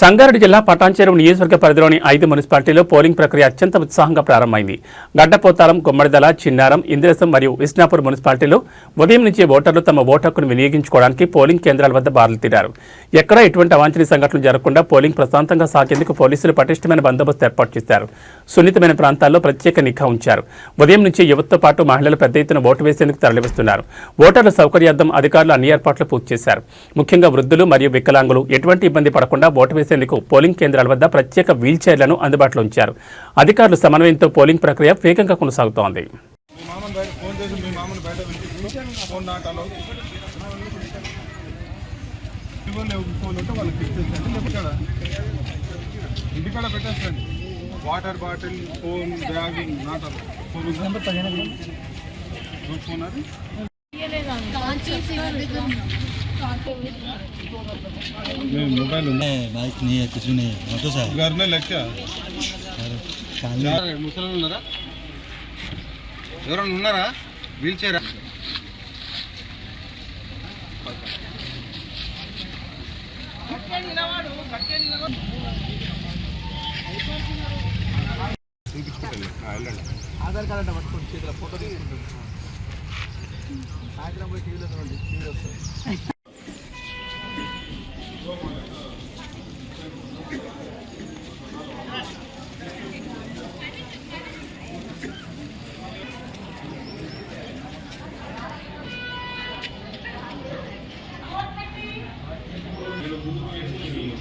సంగారెడ్డి జిల్లా పటాన్చేరు నియోజకవర్గ పరిధిలోని ఐదు మున్సిపాలిటీల్లో పోలింగ్ ప్రక్రియ అత్యంత ఉత్సాహంగా ప్రారంభమైంది. గడ్డపోతారం గుమ్మడిదల చిన్నారం ఇంద్రసం మరియు విష్ణాపూర్ మున్సిపాలిటీలో ఉదయం నుంచి ఓటర్లు తమ ఓటు హక్కును వినియోగించుకోవడానికి పోలింగ్ కేంద్రాల వద్ద బారులు తీరారు. ఎక్కడా ఎటువంటి అవాంఛనీయ సంఘటనలు జరగకుండా పోలింగ్ ప్రశాంతంగా సాగేందుకు పోలీసులు పటిష్టమైన బందోబస్తు ఏర్పాటు చేశారు. సున్నితమైన ప్రాంతాల్లో ప్రత్యేక నిఘా ఉంచారు. ఉదయం నుంచి యువతతో పాటు మహిళలు పెద్ద ఎత్తున ఓటు వేసేందుకు తరలివస్తున్నారు. ఓటర్ల సౌకర్యార్థం అధికారులు అన్ని ఏర్పాట్లు పూర్తి చేశారు. ముఖ్యంగా వృద్ధులు మరియు వికలాంగులు ఎటువంటి ఇబ్బంది పడకుండా ఓటు వేసేందుకు పోలింగ్ కేంద్రాల వద్ద ప్రత్యేక వీల్ చైర్లను అందుబాటులో ఉంచారు. అధికారుల సమన్వయంతో పోలింగ్ ప్రక్రియ వేగంగా కొనసాగుతోంది. మీ మామని బయట ఫోన్ చేసి మీ మామని బయట పిలిపించు ఫోన్ నాటాలో ఫోన్ ఫోన్ ఉంటే వాళ్ళకి ఫిక్స్ చేసండి ఇంటికాడ ఇంటికాడ పెట్టేసండి వాటర్ బాటిల్ ఫోన్ బ్యాగ్ నాటాలు ఫోన్ ఫోన్ అది? మేము మొబైల్ ఉంది नहीं बाइक नहीं है कुछ भी नहीं है ऑटो से घर में लेके काली ముసలి ఉన్నారా ఎవరైనా ఉన్నారా వీల్ చైర్ ఆధార్ కార్డు అంటే పట్టుకోండి చేతిలో ఫోటో తీసుకుంటుంది సాయంత్రం పోయి టీవీలో చూడండి టీవీలో వస్తుంది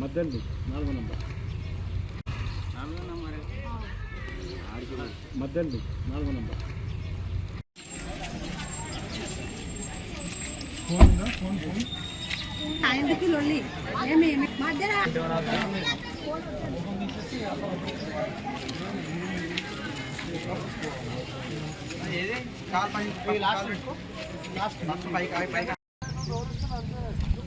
మధ్యండి. నాలుగు నంబర్. మధ్యండి. నాలుగు నంబర్. ఎందుకు లొల్లి ఏమి ఏమి మధ్యలో రైటే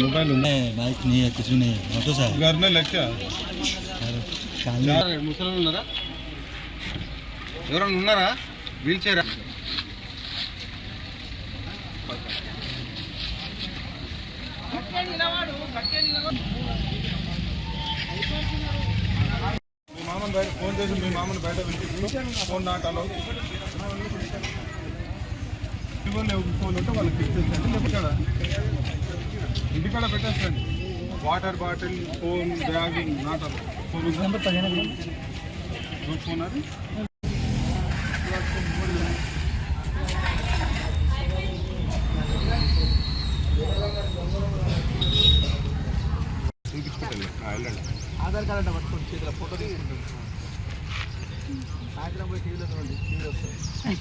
మొబైల్ ఉంది नहीं बाइक नहीं है कुछ भी नहीं है ऑटो से घर में लेके काली ముసలి ఉన్నారా ఎవరైనా ఉన్నారా వీల్ చైర్ మీ మామని బయట ఫోన్ చేసి మీ మామని బయట పిలిపించు ఫోన్ నాటాలో ఫోన్లు ఉంటే వాళ్ళకి తెచ్చేసండి ఇంటికాడ పెట్టేసండి water bottle phone bag not phone phone అది? ఆధార్ కార్డ్ అంటే పట్టుకోండి. చేతిలో ఫోటో తీసుకుంటాను. సాయంత్రం పోయి టీవీలో చూడండి. టీవీలో వస్తుంది.